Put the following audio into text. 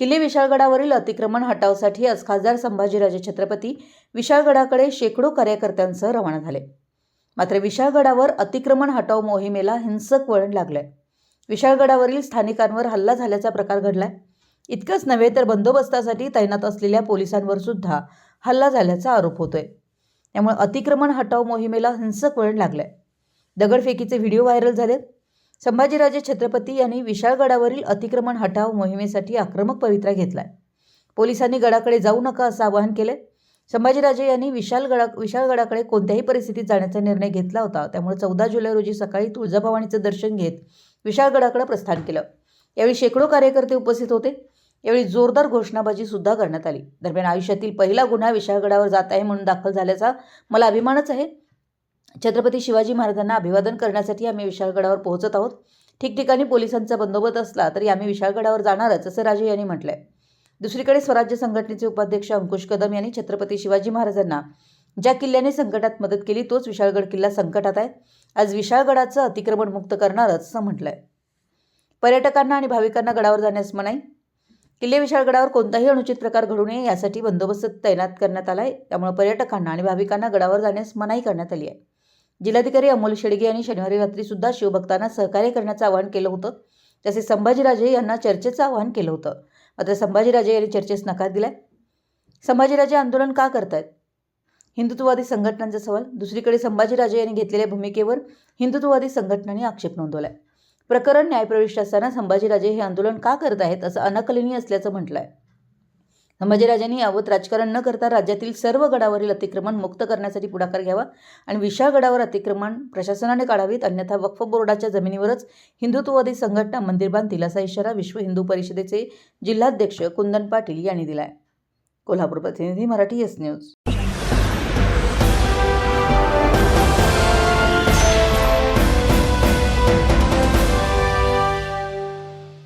किल्ले विशाळगडावरील अतिक्रमण हटावसाठी आज खासदार संभाजीराजे छत्रपती विशाळगडाकडे शेकडो कार्यकर्त्यांसह रवाना झाले. मात्र विशाळगडावर अतिक्रमण हटाव मोहिमेला हिंसक वळण लागलंय. विशाळगडावरील स्थानिकांवर हल्ला झाल्याचा प्रकार घडलाय. इतकंच नव्हे तर बंदोबस्तासाठी तैनात असलेल्या पोलिसांवर सुद्धा हल्ला झाल्याचा आरोप होतोय. त्यामुळे अतिक्रमण हटाव मोहिमेला हिंसक वळण लागलंय. दगडफेकीचे व्हिडिओ व्हायरल झालेत. संभाजीराजे छत्रपती यांनी विशाळगडावरील अतिक्रमण हटाव मोहिमेसाठी आक्रमक पवित्रा घेतलाय. पोलिसांनी गडाकडे जाऊ नका असं आवाहन केलंय. संभाजीराजे यांनी विशालगडा विशाळगडाकडे कोणत्याही परिस्थितीत जाण्याचा निर्णय घेतला होता. त्यामुळे चौदा जुलै रोजी सकाळी तुळजाभवानीचं दर्शन घेत विशाळगडाकडे प्रस्थान केलं. यावेळी शेकडो कार्यकर्ते उपस्थित होते. यावेळी जोरदार घोषणाबाजी सुद्धा करण्यात आली. दरम्यान आयुष्यातील पहिला गुन्हा विशाळगडावर जात आहे म्हणून दाखल झाल्याचा मला अभिमानच आहे. छत्रपती शिवाजी महाराजांना अभिवादन करण्यासाठी आम्ही विशाळगडावर पोहोचत आहोत. ठिकठिकाणी पोलिसांचा बंदोबस्त असला तरी आम्ही विशाळगडावर जाणारच असं राजे यांनी म्हटलंय. दुसरीकडे स्वराज्य संघटनेचे उपाध्यक्ष अंकुश कदम यांनी छत्रपती शिवाजी महाराजांना ज्या किल्ल्याने संकटात मदत केली तोच विशाळगड किल्ला संकटात आहे. आज विशाळगडाचं अतिक्रमण मुक्त करणारच असं म्हटलंय. पर्यटकांना आणि भाविकांना गडावर जाण्यास मनाई. किल्ले विशाळगडावर कोणताही अनुचित प्रकार घडू नये यासाठी बंदोबस्त तैनात करण्यात आला आहे त्यामुळे पर्यटकांना आणि भाविकांना गडावर जाण्यास मनाई करण्यात आली आहे. जिल्हाधिकारी अमोल शेडगे यांनी शनिवारी रात्री सुद्धा शिवभक्तांना सहकार्य करण्याचं आवाहन केलं होतं. तसेच संभाजीराजे यांना चर्चेचं आवाहन केलं होतं. मात्र संभाजीराजे यांनी चर्चेस नकार दिलाय. संभाजीराजे आंदोलन का करतायत? हिंदुत्ववादी संघटनांचा सवाल. दुसरीकडे संभाजीराजे यांनी घेतलेल्या भूमिकेवर हिंदुत्ववादी संघटनांनी आक्षेप नोंदवलाय. प्रकरण न्यायप्रविष्ट असताना संभाजीराजे हे आंदोलन का करत आहेत असं अनकलनीय असल्याचं म्हटलं आहे संभाजीराजांनी यावत राजकारण न करता राज्यातील सर्व गडावरील अतिक्रमण मुक्त करण्यासाठी पुढाकार घ्यावा आणि विशाळ गडावर अतिक्रमण प्रशासनाने काढावीत अन्यथा वक्फ बोर्डाच्या जमिनीवरच हिंदुत्ववादी संघटना मंदिर बांधतील असा इशारा विश्व हिंदू परिषदेचे जिल्हाध्यक्ष कुंदन पाटील यांनी दिला आहे कोल्हापूर प्रतिनिधी मराठी एस न्यूज.